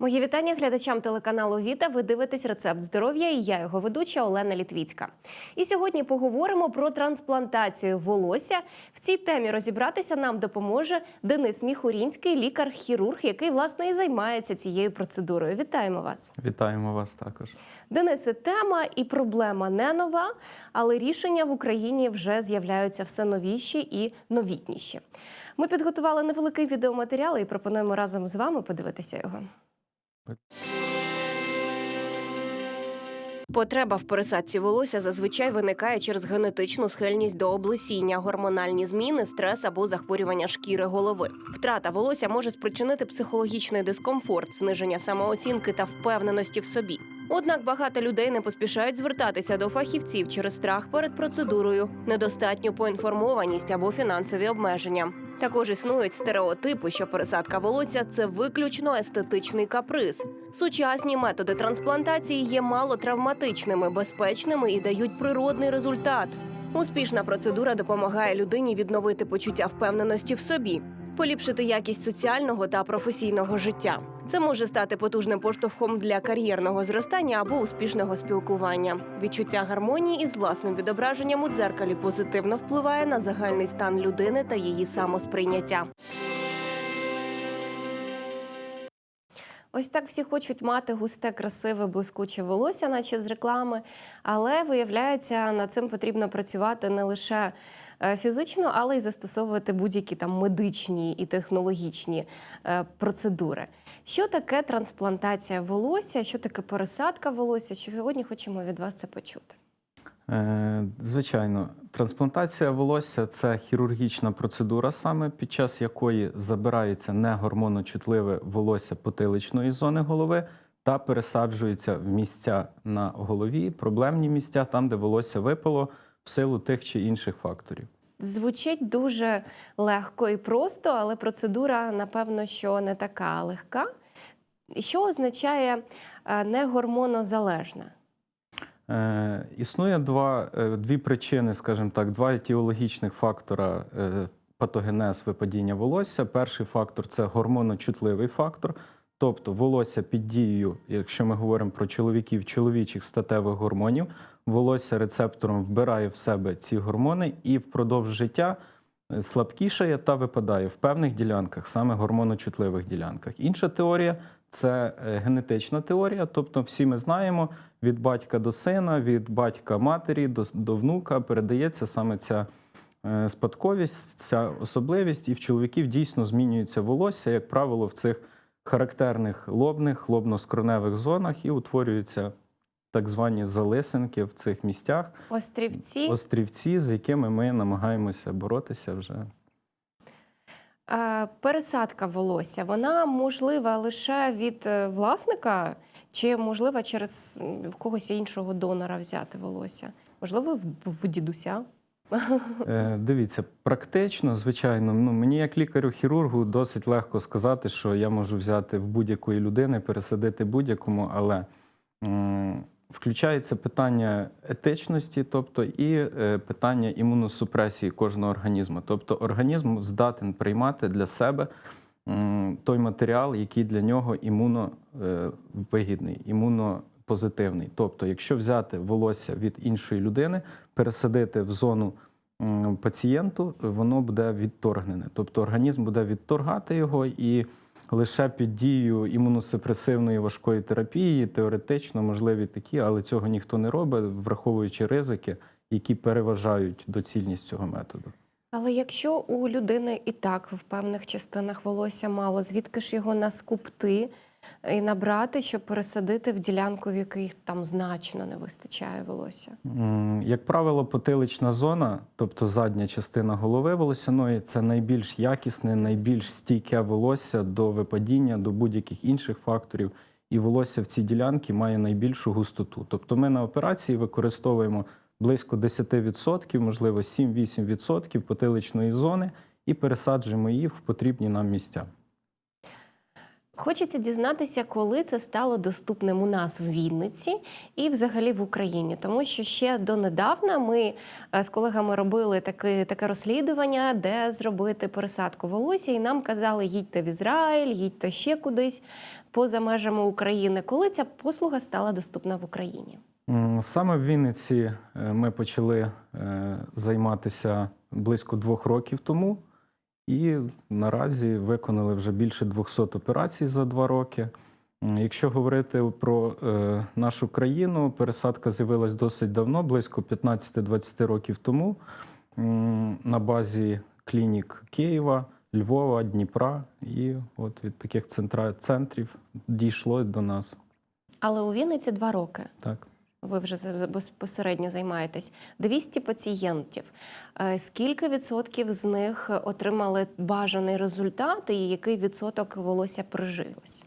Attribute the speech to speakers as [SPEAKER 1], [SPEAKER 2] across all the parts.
[SPEAKER 1] Мої вітання глядачам телеканалу Віта. Ви дивитесь рецепт здоров'я, і я його ведуча Олена Літвіцька. І сьогодні поговоримо про трансплантацію волосся. В цій темі розібратися нам допоможе Денис Міхурінський, лікар-хірург, який власне і займається цією процедурою. Вітаємо вас.
[SPEAKER 2] Вітаємо вас також.
[SPEAKER 1] Денисе, тема і проблема не нова, але рішення в Україні вже з'являються все новіші і новітніші. Ми підготували невеликий відеоматеріал і пропонуємо разом з вами подивитися його. Потреба в пересадці волосся зазвичай виникає через генетичну схильність до облесіння, гормональні зміни, стрес або захворювання шкіри голови. Втрата волосся може спричинити психологічний дискомфорт, зниження самооцінки та впевненості в собі. Однак багато людей не поспішають звертатися до фахівців через страх перед процедурою, недостатню поінформованість або фінансові обмеження. Також існують стереотипи, що пересадка волосся це виключно естетичний каприз. Сучасні методи трансплантації є мало травматичними, безпечними і дають природний результат. Успішна процедура допомагає людині відновити почуття впевненості в собі, поліпшити якість соціального та професійного життя. Це може стати потужним поштовхом для кар'єрного зростання або успішного спілкування. Відчуття гармонії із власним відображенням у дзеркалі позитивно впливає на загальний стан людини та її самосприйняття. Ось так всі хочуть мати густе, красиве, блискуче волосся, наче з реклами. Але виявляється, над цим потрібно працювати не лише е, фізично, але й застосовувати будь-які там медичні і технологічні е, процедури. Що таке трансплантація волосся? Що таке пересадка волосся? Сьогодні хочемо від вас це почути.
[SPEAKER 2] Е, Звичайно, трансплантація волосся це хірургічна процедура, саме під час якої забирається негормоночутливе волосся потиличної зони голови та пересаджується в місця на голові, проблемні місця, там, де волосся випало в силу тих чи інших факторів.
[SPEAKER 1] Звучить дуже легко і просто, але процедура, напевно, що не така легка. Що означає е, негормонозалежна?
[SPEAKER 2] Е, Існує два, е, дві причини, скажімо так, два етіологічних фактора е, патогенез випадіння волосся. Перший фактор це гормоночутливий фактор, тобто волосся під дією, якщо ми говоримо про чоловіків, чоловічих статевих гормонів, волосся рецептором вбирає в себе ці гормони і впродовж життя слабкішає та випадає в певних ділянках, саме гормоночутливих ділянках. Інша теорія це е, генетична теорія, тобто всі ми знаємо, від батька до сина, від батька матері до, до внука передається саме ця е, спадковість, ця особливість, і в чоловіків дійсно змінюється волосся, як правило, в цих характерних лобних, лобно-скроневих зонах і утворюються так звані залисинки в цих місцях,
[SPEAKER 1] Острівці.
[SPEAKER 2] острівці, з якими ми намагаємося боротися вже.
[SPEAKER 1] Е, Пересадка волосся вона можлива лише від е, власника, чи можлива через когось іншого донора взяти волосся? Можливо, в, в дідуся.
[SPEAKER 2] Е, Дивіться, практично, звичайно, ну мені як лікарю-хірургу досить легко сказати, що я можу взяти в будь-якої людини, пересадити будь-якому, але включається питання етичності, тобто і е, питання імуносупресії кожного організму. Тобто організм здатен приймати для себе той матеріал, який для нього імуновигідний, імунопозитивний. Тобто, якщо взяти волосся від іншої людини, пересадити в зону пацієнту, воно буде відторгнене. Тобто організм буде відторгати його і лише під дією імуносупресивної важкої терапії теоретично можливі такі, але цього ніхто не робить, враховуючи ризики, які переважають доцільність цього методу.
[SPEAKER 1] Але якщо у людини і так в певних частинах волосся мало, звідки ж його наскупти і набрати, щоб пересадити в ділянку, в якій там значно не вистачає волосся?
[SPEAKER 2] Як правило, потилична зона, тобто задня частина голови волосяної, це найбільш якісне, найбільш стійке волосся до випадіння, до будь-яких інших факторів. І волосся в цій ділянці має найбільшу густоту. Тобто ми на операції використовуємо близько 10%, можливо 7-8% потиличної зони і пересаджуємо її в потрібні нам місця.
[SPEAKER 1] Хочеться дізнатися, коли це стало доступним у нас в Вінниці і взагалі в Україні, тому що ще донедавна ми е, з колегами робили таке, таке розслідування, де зробити пересадку волосся, і нам казали, їдьте в Ізраїль, їдьте ще кудись поза межами України. Коли ця послуга стала доступна в Україні?
[SPEAKER 2] Саме в Вінниці е, ми почали е, займатися близько двох років тому, і наразі виконали вже більше 200 операцій за два роки. Якщо говорити про е, нашу країну, пересадка з'явилась досить давно, близько 15-20 років тому, на базі клінік Києва, Львова, Дніпра. І от від таких центрів дійшло до нас.
[SPEAKER 1] Але у Вінниці два роки.
[SPEAKER 2] Так.
[SPEAKER 1] Ви вже безпосередньо займаєтесь 200 пацієнтів. Е, Скільки відсотків з них отримали бажаний результат, і який відсоток волосся прижилось?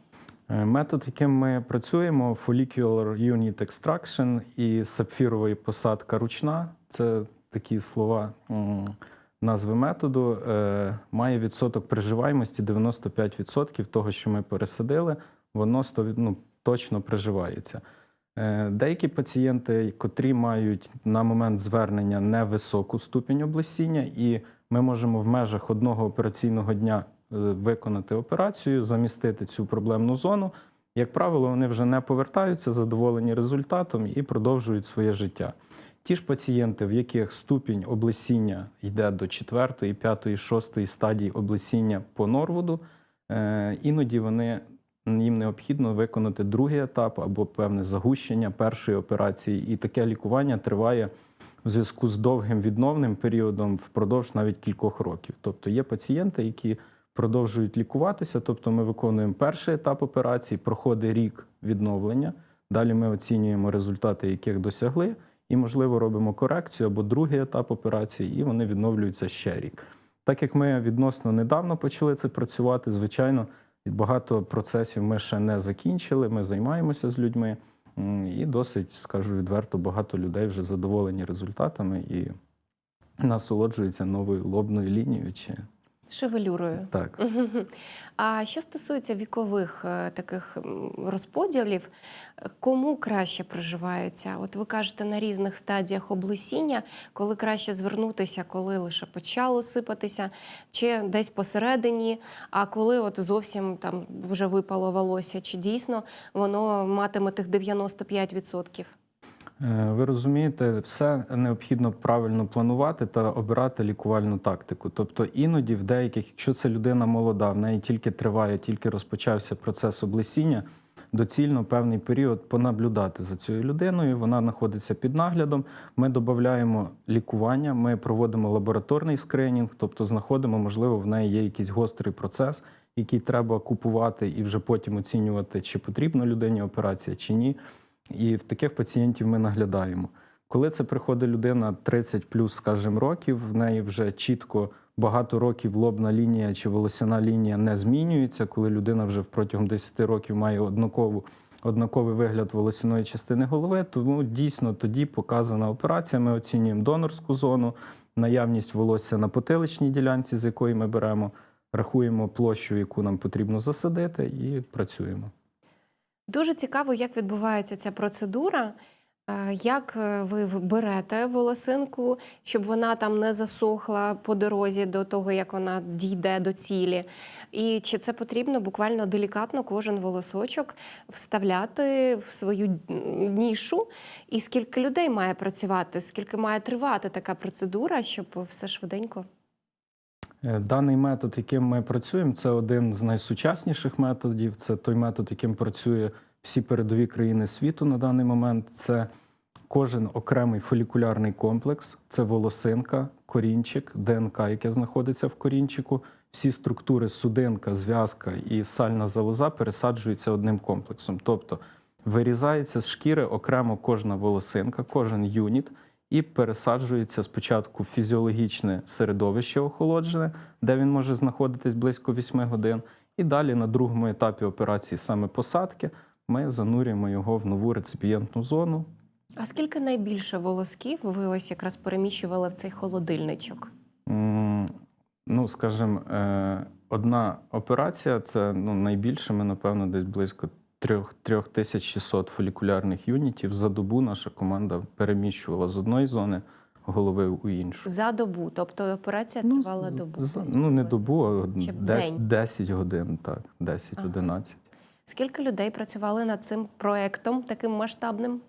[SPEAKER 2] Е, Метод, яким ми працюємо, Follicular Unit Extraction і сапфірової посадка ручна це такі слова назви методу, е, має відсоток приживаємості 95% того, що ми пересадили, воно 100, ну, точно приживається. Е, Деякі пацієнти, котрі мають на момент звернення невисоку ступінь облесіння, і ми можемо в межах одного операційного дня е, виконати операцію, замістити цю проблемну зону. Як правило, вони вже не повертаються задоволені результатом і продовжують своє життя. Ті ж пацієнти, в яких ступінь облесіння йде до 4, 5, 6 стадії облесіння по норвуду, е, іноді вони їм необхідно виконати другий етап або певне загущення першої операції, і таке лікування триває в зв'язку з довгим відновним періодом впродовж навіть кількох років. Тобто є пацієнти, які продовжують лікуватися, тобто ми виконуємо перший етап операції, проходить рік відновлення. Далі ми оцінюємо результати, яких досягли, і, можливо, робимо корекцію або другий етап операції, і вони відновлюються ще рік. Так як ми відносно недавно почали це працювати, звичайно, багато процесів ми ще не закінчили. Ми займаємося з людьми, і досить, скажу відверто, багато людей вже задоволені результатами і насолоджуються новою лобною лінією. Чи
[SPEAKER 1] Шевелюрою.
[SPEAKER 2] так.
[SPEAKER 1] А що стосується вікових е, таких розподілів, кому краще проживається? От ви кажете на різних стадіях облесіння, коли краще звернутися, коли лише почало сипатися, чи десь посередині, а коли от зовсім там вже випало волосся, чи дійсно воно матиме тих 95%?
[SPEAKER 2] Е, Ви розумієте, все необхідно правильно планувати та обирати лікувальну тактику. Тобто іноді в деяких, якщо це людина молода, в неї тільки триває, тільки розпочався процес облесіння, доцільно певний період понаблюдати за цією людиною. Вона знаходиться під наглядом. Ми додаємо лікування, ми проводимо лабораторний скринінг, тобто знаходимо, можливо, в неї є якийсь гострий процес, який треба купувати і вже потім оцінювати, чи потрібна людині операція, чи ні. І в таких пацієнтів ми наглядаємо. Коли це приходить людина 30 плюс, скажімо, років, в неї вже чітко багато років лобна лінія чи волосяна лінія не змінюється, коли людина вже протягом 10 років має однакову, однаковий вигляд волосяної частини голови, тому дійсно тоді показана операція. Ми оцінюємо донорську зону, наявність волосся на потиличній ділянці, з якої ми беремо, рахуємо площу, яку нам потрібно засадити, і працюємо.
[SPEAKER 1] Дуже цікаво, як відбувається ця процедура. Е, Як е, ви берете волосинку, щоб вона там не засохла по дорозі до того, як вона дійде до цілі? І чи це потрібно буквально делікатно кожен волосочок вставляти в свою нішу? І скільки людей має працювати, скільки має тривати така процедура, щоб все швиденько?
[SPEAKER 2] Е, Даний метод, яким ми працюємо, це один з найсучасніших методів. Це той метод, яким працює всі передові країни світу на даний момент. Це кожен окремий фолікулярний комплекс, це волосинка, корінчик, ДНК, яке знаходиться в корінчику. Всі структури судинка, зв'язка і сальна залоза пересаджуються одним комплексом. Тобто вирізається з шкіри окремо кожна волосинка, кожен юніт, і пересаджується спочатку в фізіологічне середовище охолоджене, де він може знаходитись близько 8 годин. І далі на другому етапі операції саме посадки ми занурюємо його в нову реципієнтну зону.
[SPEAKER 1] А скільки найбільше волосків ви ось якраз переміщували в цей холодильничок?
[SPEAKER 2] М, Ну, скажімо, е, Одна операція це ну, найбільше, ми, напевно, десь близько 3 3600 фолікулярних юнітів. За добу наша команда переміщувала з одної зони голови у іншу.
[SPEAKER 1] За добу, тобто операція тривала добу.
[SPEAKER 2] за- ну, не добу, а
[SPEAKER 1] Чи
[SPEAKER 2] десь,
[SPEAKER 1] день?
[SPEAKER 2] 10 годин, так, 10-11.
[SPEAKER 1] Скільки людей працювали над цим проектом таким масштабним?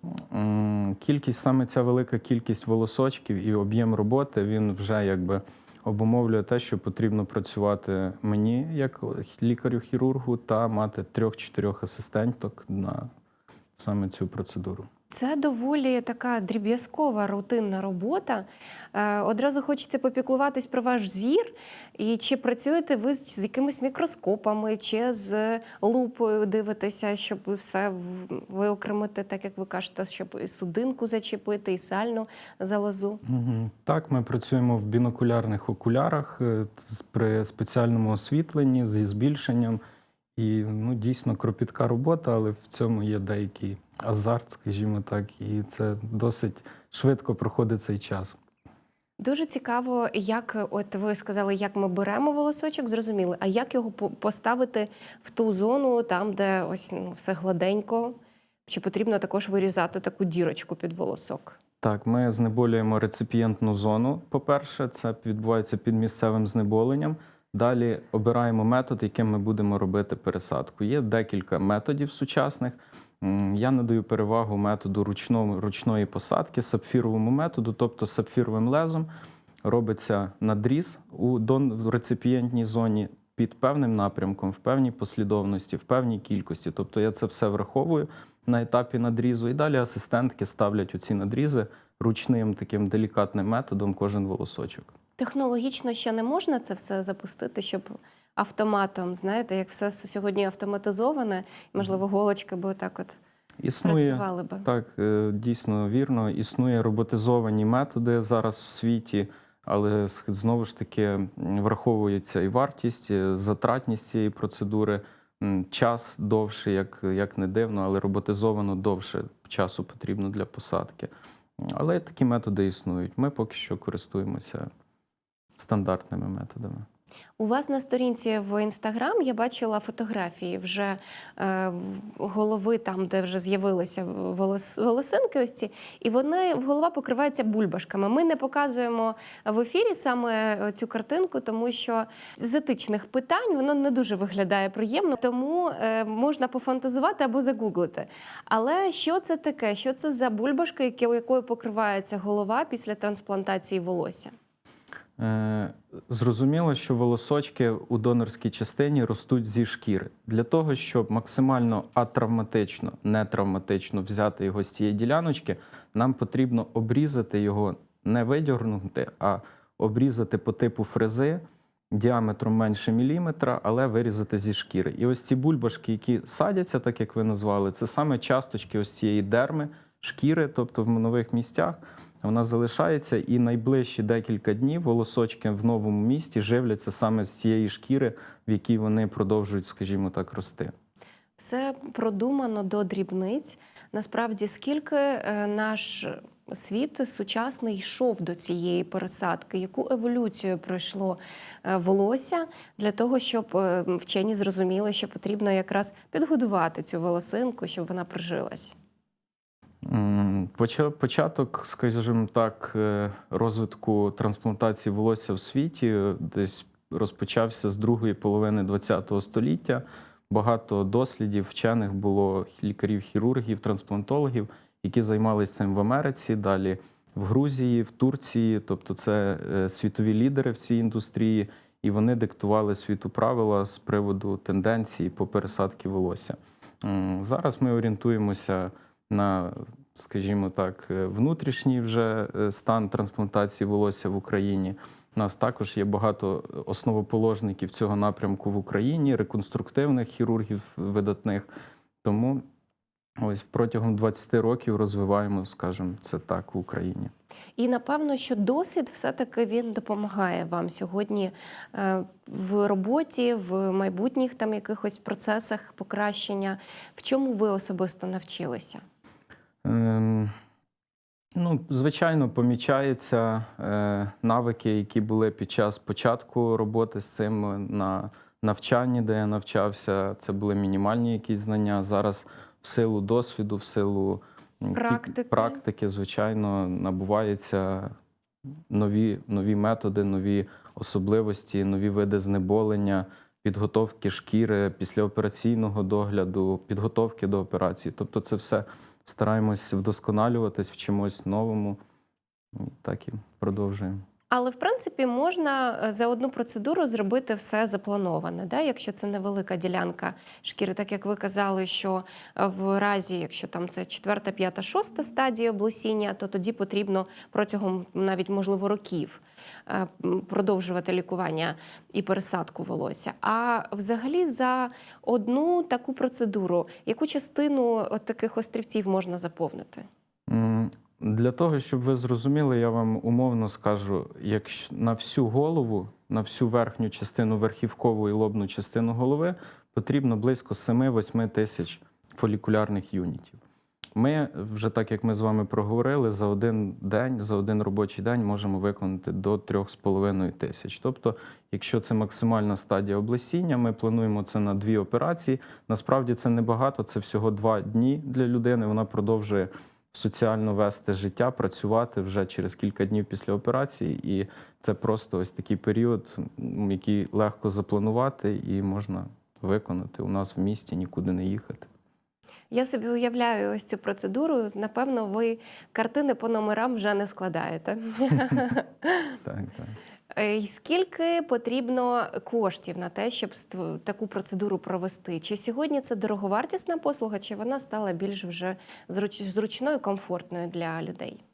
[SPEAKER 2] Кількість, саме ця велика кількість волосочків і об'єм роботи, він вже якби обумовлює те, що потрібно працювати мені, як лікарю-хірургу, та мати трьох-чотирьох асистенток на саме цю процедуру.
[SPEAKER 1] Це доволі така дріб'язкова рутинна робота. Е, одразу хочеться попіклуватись про ваш зір. І чи працюєте ви з якимись мікроскопами, чи з лупою дивитеся, щоб все виокремити, так як ви кажете, щоб і судинку зачепити, і сальну залозу?
[SPEAKER 2] Так, ми працюємо в бінокулярних окулярах е, при спеціальному освітленні зі збільшенням. І ну, дійсно кропітка робота, але в цьому є деякий азарт, скажімо так, і це досить швидко проходить цей час.
[SPEAKER 1] Дуже цікаво, як от ви сказали, як ми беремо волосочок, зрозуміли, а як його поставити в ту зону, там, де ось ну, все гладенько, чи потрібно також вирізати таку дірочку під волосок?
[SPEAKER 2] Так, ми знеболюємо реципієнтну зону. По-перше, це відбувається під місцевим знеболенням. Далі обираємо метод, яким ми будемо робити пересадку. Є декілька методів сучасних. Я надаю перевагу методу ручного, ручної посадки, сапфіровому методу, тобто сапфіровим лезом робиться надріз у дон, в реципієнтній зоні під певним напрямком, в певній послідовності, в певній кількості. Тобто я це все враховую на етапі надрізу, і далі асистентки ставлять оці надрізи ручним таким делікатним методом кожен волосочок.
[SPEAKER 1] Технологічно ще не можна це все запустити, щоб автоматом, знаєте, як все сьогодні автоматизоване, можливо, голочки би так от
[SPEAKER 2] Існує
[SPEAKER 1] працювали би.
[SPEAKER 2] так, е, дійсно вірно. Існує роботизовані методи зараз в світі, але знову ж таки враховується і вартість, і затратність цієї процедури. Час довше, як, як не дивно, але роботизовано довше часу потрібно для посадки. Але такі методи існують. Ми поки що користуємося стандартними методами.
[SPEAKER 1] У вас на сторінці в інстаграм я бачила фотографії вже е, голови, там, де вже з'явилися волос, волосинки, ось ці, і вони голова покривається бульбашками. Ми не показуємо в ефірі саме цю картинку, тому що з етичних питань воно не дуже виглядає приємно, тому е, можна пофантазувати або загуглити. Але що це таке? Що це за бульбашка, якою покривається голова після трансплантації волосся?
[SPEAKER 2] Е, Зрозуміло, що волосочки у донорській частині ростуть зі шкіри. Для того, щоб максимально атравматично, не травматично взяти його з цієї діляночки, нам потрібно обрізати його, не видягнути, а обрізати по типу фрези діаметром менше міліметра, але вирізати зі шкіри. І ось ці бульбашки, які садяться, так як ви назвали, це саме часточки ось цієї дерми, шкіри, тобто в нових місцях. Вона залишається, і найближчі декілька днів волосочки в новому місті живляться саме з цієї шкіри, в якій вони продовжують, скажімо так, рости.
[SPEAKER 1] Все продумано до дрібниць. Насправді, скільки е, наш світ сучасний йшов до цієї пересадки, яку еволюцію пройшло е, волосся для того, щоб е, вчені зрозуміли, що потрібно якраз підгодувати цю волосинку, щоб вона прижилась.
[SPEAKER 2] Початок, скажімо так, е, розвитку трансплантації волосся в світі е, десь розпочався з другої половини ХХ століття. Багато дослідів вчених було лікарів-хірургів, трансплантологів, які займалися цим в Америці, далі в Грузії, в Турції. Тобто, це е, світові лідери в цій індустрії, і вони диктували світу правила з приводу тенденції по пересадці волосся. Зараз ми орієнтуємося на, скажімо так, е, внутрішній вже е, стан трансплантації волосся в Україні. У нас також є багато основоположників цього напрямку в Україні, реконструктивних хірургів видатних. Тому ось протягом 20 років розвиваємо, скажімо, це так в Україні.
[SPEAKER 1] І напевно, що досвід все-таки він допомагає вам сьогодні е, в роботі, в майбутніх там якихось процесах покращення. В чому ви особисто навчилися?
[SPEAKER 2] Ем, ну, звичайно, помічаються е, навики, які були під час початку роботи з цим е, на, навчанні, де я навчався, це були мінімальні якісь знання. Зараз в силу досвіду, в силу
[SPEAKER 1] Практики.
[SPEAKER 2] практики звичайно, набуваються нові, нові методи, нові особливості, нові види знеболення, підготовки шкіри, післяопераційного догляду, підготовки до операції. Тобто, це все стараємось вдосконалюватись, вчимось новому. І так і продовжуємо.
[SPEAKER 1] Але в принципі можна е, за одну процедуру зробити все заплановане, да? якщо це невелика ділянка шкіри, так як ви казали, що е, в разі, якщо там це четверта, п'ята, шоста стадія облесіння, то тоді потрібно протягом навіть можливо років е, продовжувати лікування і пересадку волосся. А взагалі за одну таку процедуру, яку частину таких острівців можна заповнити?
[SPEAKER 2] Для того, щоб ви зрозуміли, я вам умовно скажу, якщо на всю голову, на всю верхню частину, верхівкову і лобну частину голови потрібно близько 7-8 тисяч фолікулярних юнітів. Ми вже так як ми з вами проговорили, за один день, за один робочий день можемо виконати до 3,5 тисяч. Тобто, якщо це максимальна стадія облесіння, ми плануємо це на дві операції. Насправді це небагато, це всього два дні для людини. Вона продовжує соціально вести життя, працювати вже через кілька днів після операції. І це просто ось такий період, який легко запланувати і можна виконати у нас в місті, нікуди не їхати.
[SPEAKER 1] Я собі уявляю ось цю процедуру. Напевно, ви картини по номерам вже не складаєте.
[SPEAKER 2] Так, так.
[SPEAKER 1] Е, і Скільки потрібно коштів на те, щоб таку процедуру провести? Чи сьогодні це дороговартісна послуга, чи вона стала більш вже зруч- зручною, комфортною для людей?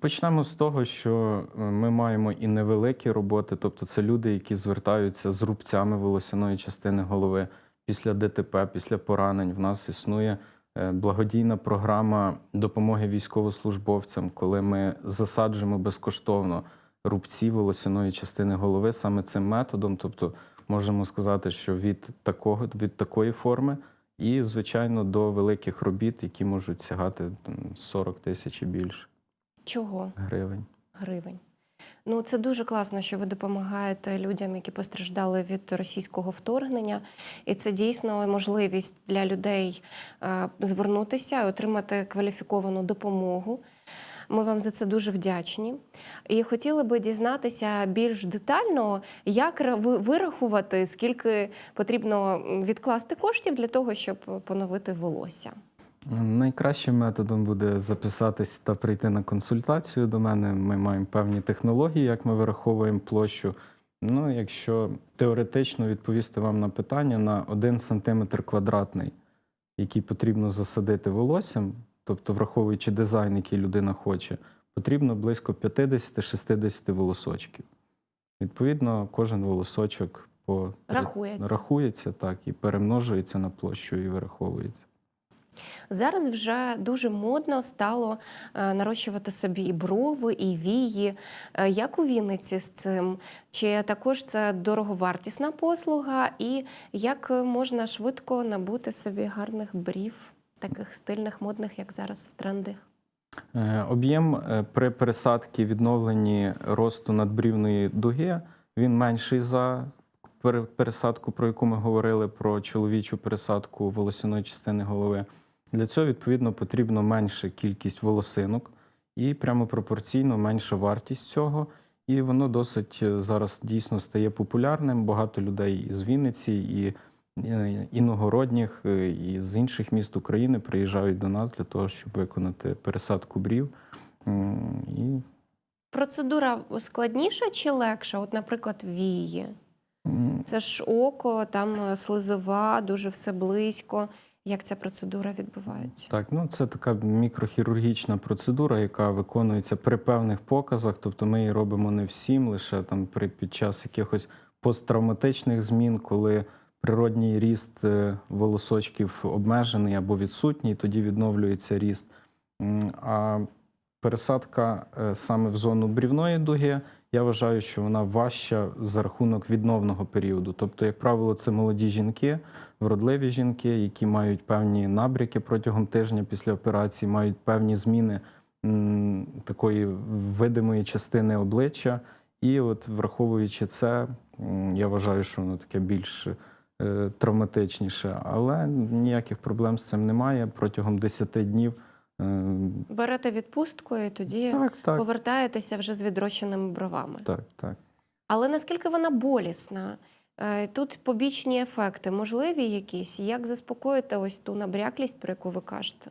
[SPEAKER 2] Почнемо з того, що е, ми маємо і невеликі роботи, тобто це люди, які звертаються з рубцями волосяної частини голови після ДТП, після поранень. В нас існує е, благодійна програма допомоги військовослужбовцям, коли ми засаджуємо безкоштовно рубці волосяної частини голови саме цим методом. Тобто можемо сказати, що від такого від такої форми. І, звичайно, до великих робіт, які можуть сягати там, 40 тисяч і більше
[SPEAKER 1] Чого
[SPEAKER 2] гривень.
[SPEAKER 1] гривень? Ну, це дуже класно, що ви допомагаєте людям, які постраждали від російського вторгнення, і це дійсно можливість для людей е, звернутися і отримати кваліфіковану допомогу. Ми вам за це дуже вдячні. І хотіли би дізнатися більш детально, як вирахувати, скільки потрібно відкласти коштів для того, щоб поновити волосся.
[SPEAKER 2] Найкращим методом буде записатись та прийти на консультацію до мене. Ми маємо певні технології, як ми вираховуємо площу. Ну, якщо теоретично відповісти вам на питання на 1 см квадратний, який потрібно засадити волоссям, тобто враховуючи дизайн, який людина хоче, потрібно близько 50-60 волосочків. Відповідно, кожен волосочок по
[SPEAKER 1] Рахується.
[SPEAKER 2] рахується так і перемножується на площу і вираховується.
[SPEAKER 1] Зараз вже дуже модно стало е, нарощувати собі і брови, і вії. Е, Як у Вінниці з цим? Чи також це дороговартісна послуга, і як можна швидко набути собі гарних брів, таких стильних, модних, як зараз в трендах?
[SPEAKER 2] Е, Об'єм е, при пересадці відновленні росту надбрівної дуги він менший за пересадку, про яку ми говорили, про чоловічу пересадку волосяної частини голови. Для цього, відповідно, потрібно менша кількість волосинок і прямо пропорційно менша вартість цього. І воно досить е, зараз дійсно стає популярним. Багато людей із Вінниці і іногородніх, е, і з інших міст України приїжджають до нас для того, щоб виконати пересадку брів. І
[SPEAKER 1] Процедура складніша чи легша? От, наприклад, вії. Це ж око, там е, слизова, дуже все близько. Як ця процедура відбувається?
[SPEAKER 2] Так, ну це така мікрохірургічна процедура, яка виконується при певних показах. Тобто ми її робимо не всім, лише там при під час якихось посттравматичних змін, коли природній ріст е, волосочків обмежений або відсутній, тоді відновлюється ріст. А пересадка е, саме в зону брівної дуги, я вважаю, що вона важча за рахунок відновного періоду. Тобто, як правило, це молоді жінки, вродливі жінки, які мають певні набряки протягом тижня після операції, мають певні зміни такої видимої частини обличчя. І от враховуючи це, я вважаю, що воно таке більш травматичніше, але ніяких проблем з цим немає. Протягом 10 днів. е,
[SPEAKER 1] Берете відпустку і тоді
[SPEAKER 2] Так, так,
[SPEAKER 1] повертаєтеся вже з відрощеними бровами.
[SPEAKER 2] так, так.
[SPEAKER 1] Але наскільки вона болісна? Е, Тут побічні ефекти можливі якісь? Як заспокоїти ось ту набряклість, про яку ви кажете?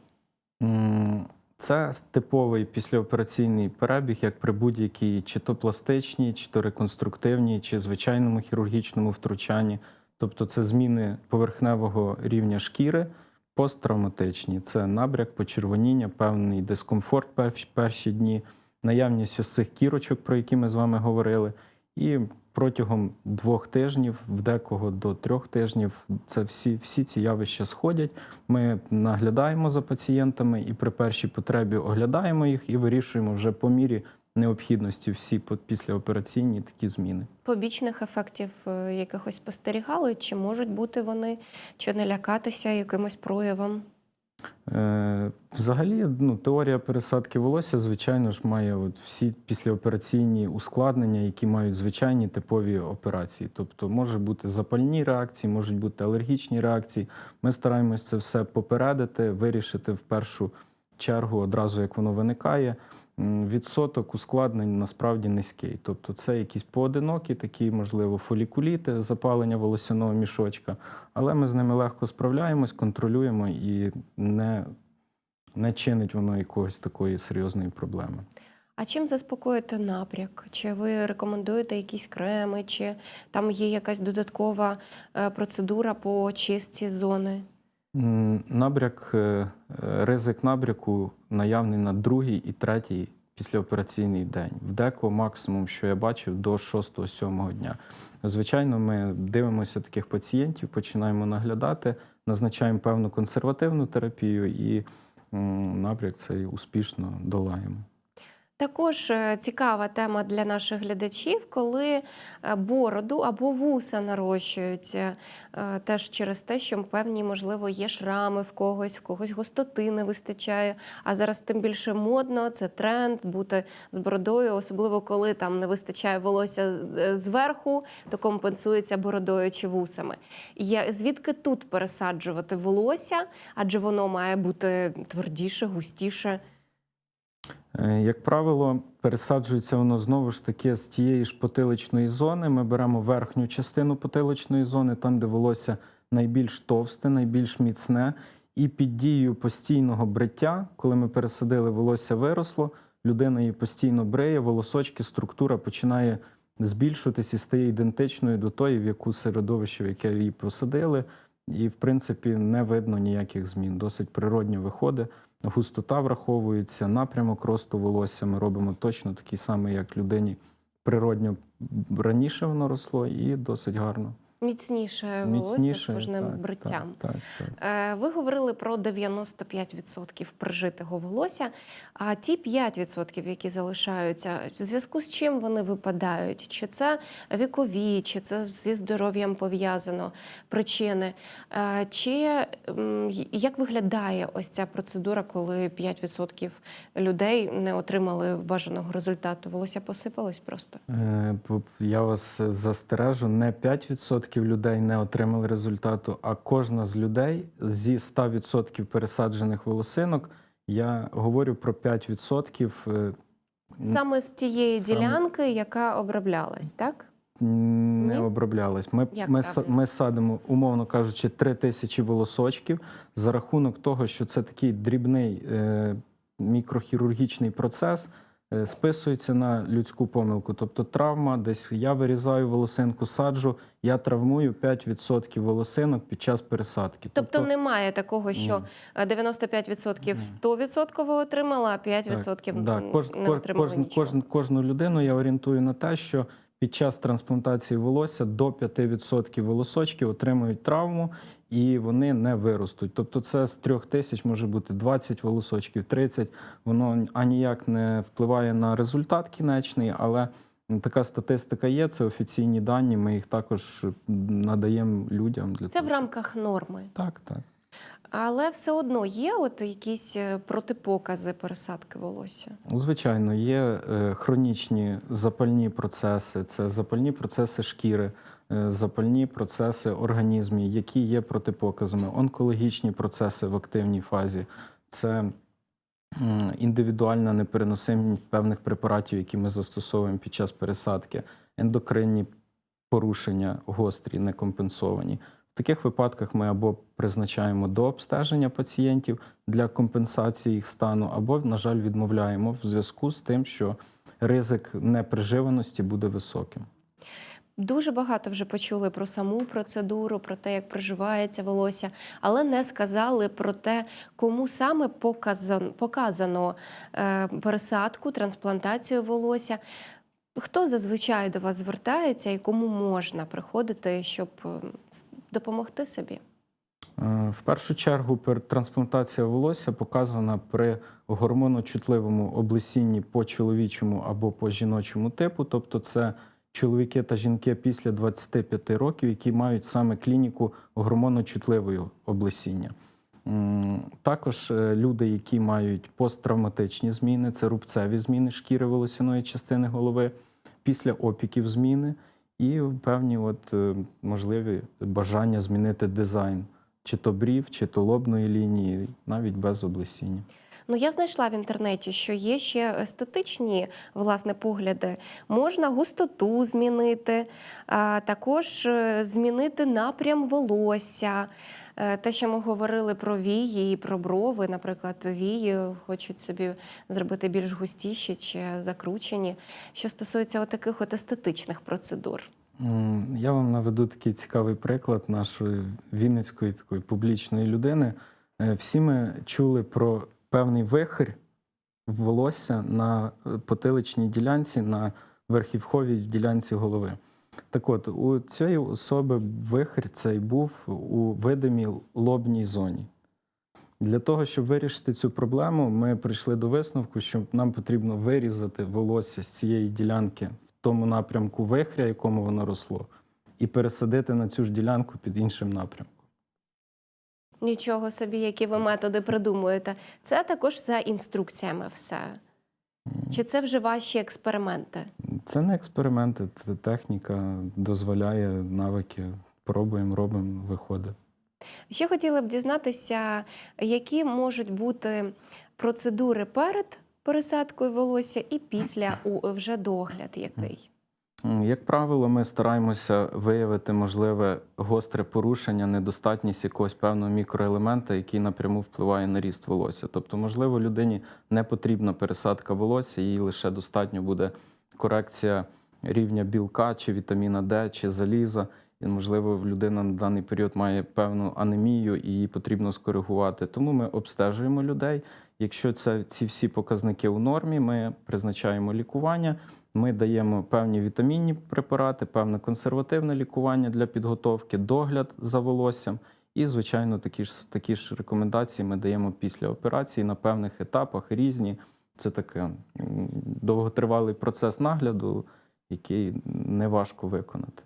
[SPEAKER 2] Це типовий післяопераційний перебіг, як при будь-якій чи то пластичній, чи то реконструктивній, чи звичайному хірургічному втручанні. Тобто це зміни поверхневого рівня шкіри, посттравматичні. Це набряк, почервоніння, певний дискомфорт перші, дні, наявність ось цих кірочок, про які ми з вами говорили. І протягом двох тижнів, в декого до трьох тижнів, це всі, всі ці явища сходять. Ми наглядаємо за пацієнтами і при першій потребі оглядаємо їх і вирішуємо вже по мірі необхідності всі післяопераційні такі зміни.
[SPEAKER 1] Побічних ефектів е, якихось спостерігали? Чи можуть бути вони, чи не лякатися якимось проявом?
[SPEAKER 2] Е, взагалі, ну, теорія пересадки волосся, звичайно ж, має от всі післяопераційні ускладнення, які мають звичайні типові операції. Тобто може бути запальні реакції, можуть бути алергічні реакції. Ми стараємось це все попередити, вирішити в першу чергу одразу, як воно виникає. Відсоток ускладнень насправді низький. Тобто це якісь поодинокі, такі, можливо, фолікуліти, запалення волосяного мішочка, але ми з ними легко справляємось, контролюємо і не, не чинить воно якогось такої серйозної проблеми.
[SPEAKER 1] А чим заспокоїти напряк? Чи ви рекомендуєте якісь креми, чи там є якась додаткова е, процедура по чистці зони?
[SPEAKER 2] Набряк, е, е, ризик набряку наявний на другий і третій післяопераційний день. В деко максимум, що я бачив, до 6-7 дня. Звичайно, ми дивимося таких пацієнтів, починаємо наглядати, назначаємо певну консервативну терапію і набряк цей успішно долаємо.
[SPEAKER 1] Також е, цікава тема для наших глядачів, коли е, бороду або вуса нарощуються е, теж через те, що певні, можливо, є шрами в когось, в когось густоти не вистачає. А зараз тим більше модно, це тренд бути з бородою, особливо коли там не вистачає волосся зверху, то компенсується бородою чи вусами. Я, звідки тут пересаджувати волосся? Адже воно має бути твердіше, густіше.
[SPEAKER 2] Е, Як правило, пересаджується воно знову ж таки з тієї ж потиличної зони. Ми беремо верхню частину потиличної зони, там, де волосся найбільш товсте, найбільш міцне. І під дією постійного бриття, коли ми пересадили, волосся виросло, людина її постійно бриє, волосочки, структура починає збільшуватись і стає ідентичною до тої, в яку середовище, в яке її посадили. І, в принципі, не видно ніяких змін. Досить природньо виходить. Густота враховується, напрямок росту волосся. Ми робимо точно такий самий, як людині природньо раніше воно росло, і досить гарно.
[SPEAKER 1] Міцніше волосся з кожним
[SPEAKER 2] так,
[SPEAKER 1] бриттям.
[SPEAKER 2] Так, так, так.
[SPEAKER 1] Е, Ви говорили про 95% прижитого волосся, а ті 5%, які залишаються, в зв'язку з чим вони випадають? Чи це вікові, чи це зі здоров'ям пов'язано причини? Е, Чи як виглядає ось ця процедура, коли 5% людей не отримали бажаного результату? Волосся посипалось просто?
[SPEAKER 2] Е, Я вас застережу, не 5% людей не отримали результату, а кожна з людей зі 100% пересаджених волосинок, я говорю про 5%. е,
[SPEAKER 1] Саме з тієї
[SPEAKER 2] Саме-
[SPEAKER 1] ділянки, яка оброблялась, так?
[SPEAKER 2] Не
[SPEAKER 1] Ні?
[SPEAKER 2] оброблялась. Ми,
[SPEAKER 1] Як
[SPEAKER 2] ми,
[SPEAKER 1] правильно?
[SPEAKER 2] ми садимо, умовно кажучи, 3 тисячі волосочків за рахунок того, що це такий дрібний е, мікрохірургічний процес, списується на людську помилку. Тобто травма, десь я вирізаю волосинку, саджу, я травмую 5% волосинок під час пересадки.
[SPEAKER 1] Тобто немає такого, що
[SPEAKER 2] Ні.
[SPEAKER 1] е, 95% 100% отримала, а 5%
[SPEAKER 2] Да,
[SPEAKER 1] н-
[SPEAKER 2] кож,
[SPEAKER 1] не
[SPEAKER 2] кож,
[SPEAKER 1] отримали
[SPEAKER 2] кожн,
[SPEAKER 1] нічого.
[SPEAKER 2] кожн, кожну людину я орієнтую на те, що під час трансплантації волосся до 5% волосочків отримують травму і вони не виростуть. Тобто це з трьох тисяч може бути 20 волосочків, 30. Воно аніяк не впливає на результат кінечний, але така статистика є, це офіційні дані. Ми їх також надаємо людям для
[SPEAKER 1] Це
[SPEAKER 2] того,
[SPEAKER 1] в рамках норми.
[SPEAKER 2] Так, так.
[SPEAKER 1] Але все одно є от якісь е, протипокази пересадки волосся.
[SPEAKER 2] Звичайно, є е, хронічні запальні процеси, це запальні процеси шкіри, е, запальні процеси організму, які є протипоказами, онкологічні процеси в активній фазі. Це індивідуальна непереносимість певних препаратів, які ми застосовуємо під час пересадки, ендокринні порушення гострі, некомпенсовані. В таких випадках ми або призначаємо до обстеження пацієнтів для компенсації їх стану, або, на жаль, відмовляємо в зв'язку з тим, що ризик неприживаності буде високим.
[SPEAKER 1] Дуже багато вже почули про саму процедуру, про те, як приживається волосся, але не сказали про те, кому саме показано, показано е, пересадку, трансплантацію волосся. Хто зазвичай до вас звертається і кому можна приходити, щоб допомогти собі?
[SPEAKER 2] Е, В першу чергу трансплантація волосся показана при гормоночутливому облесінні по чоловічому або по жіночому типу, тобто це чоловіки та жінки після 25 років, які мають саме клініку гормоночутливого облесіння. Також е, люди, які мають посттравматичні зміни, це рубцеві зміни шкіри волосяної частини голови, після опіків зміни і певні от, е, можливі бажання змінити дизайн чи то брів, чи то лобної лінії, навіть без облесіння.
[SPEAKER 1] Ну, я знайшла в інтернеті, що є ще естетичні власне погляди. Можна густоту змінити, також е, змінити напрям волосся. Е, Те, що ми говорили про вії і про брови, наприклад, вії хочуть собі зробити більш густіші чи закручені. Що стосується таких от естетичних процедур.
[SPEAKER 2] Я вам наведу такий цікавий приклад нашої вінницької такої публічної людини. Е, Всі ми чули про певний вихрь волосся на потиличній ділянці, на верхівковій ділянці голови. Так от, у цієї особи вихрь цей був у видимій лобній зоні. Для того, щоб вирішити цю проблему, ми прийшли до висновку, що нам потрібно вирізати волосся з цієї ділянки в тому напрямку вихря, якому воно росло, і пересадити на цю ж ділянку під іншим напрямком.
[SPEAKER 1] Нічого собі, які ви методи придумуєте. Це також за інструкціями все. Чи це вже ваші експерименти?
[SPEAKER 2] Це не експерименти, це техніка дозволяє навики. Пробуємо, робимо, виходить.
[SPEAKER 1] Ще хотіла б дізнатися, які можуть бути процедури перед пересадкою волосся і після вже догляд який.
[SPEAKER 2] Як правило, ми стараємося виявити можливе гостре порушення, недостатність якогось певного мікроелемента, який напряму впливає на ріст волосся. Тобто, можливо, людині не потрібна пересадка волосся, їй лише достатньо буде корекція рівня білка, чи вітаміна Д, чи заліза. І, можливо, людина на даний період має певну анемію і її потрібно скоригувати. Тому ми обстежуємо людей. Якщо це ці всі показники у нормі, ми призначаємо лікування. Ми даємо певні вітамінні препарати, певне консервативне лікування для підготовки, догляд за волоссям. І, звичайно, такі ж такі ж рекомендації ми даємо після операції на певних етапах різні. Це таке довготривалий процес нагляду, який неважко виконати.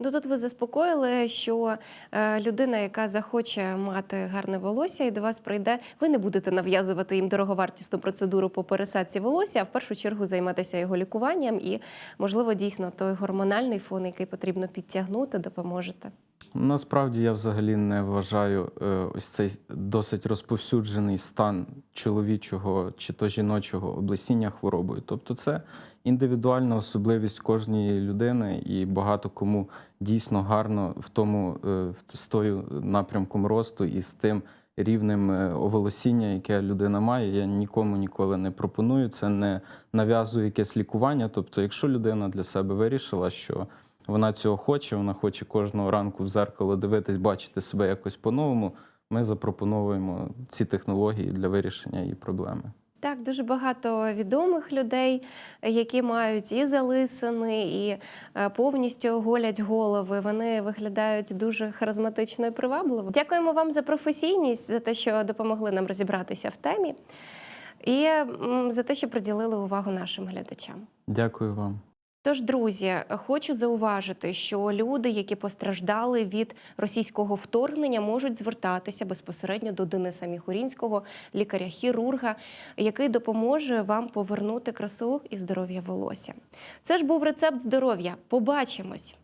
[SPEAKER 1] Ну тут ви заспокоїли, що е, людина, яка захоче мати гарне волосся і до вас прийде, ви не будете нав'язувати їм дороговартісну процедуру по пересадці волосся, а в першу чергу займатися його лікуванням і, можливо, дійсно той гормональний фон, який потрібно підтягнути, допоможете.
[SPEAKER 2] Насправді я взагалі не вважаю е, ось цей досить розповсюджений стан чоловічого чи то жіночого облесіння хворобою. Тобто, це індивідуальна особливість кожної людини, і багато кому дійсно гарно в тому е, з тою напрямком росту і з тим рівнем е, оволосіння, яке людина має. Я нікому ніколи не пропоную. Це не нав'язує якесь лікування. Тобто, якщо людина для себе вирішила, що вона цього хоче, вона хоче кожного ранку в зеркало дивитись, бачити себе якось по-новому. Ми запропонуємо ці технології для вирішення її проблеми.
[SPEAKER 1] Так, дуже багато відомих людей, які мають і залисини, і е, повністю голять голови. Вони виглядають дуже харизматично і привабливо. Дякуємо вам за професійність, за те, що допомогли нам розібратися в темі, і за те, що приділили увагу нашим глядачам.
[SPEAKER 2] Дякую вам.
[SPEAKER 1] Тож, друзі, хочу зауважити, що люди, які постраждали від російського вторгнення, можуть звертатися безпосередньо до Дениса Міхурінського, лікаря-хірурга, який допоможе вам повернути красу і здоров'я волосся. Це ж був рецепт здоров'я. Побачимось!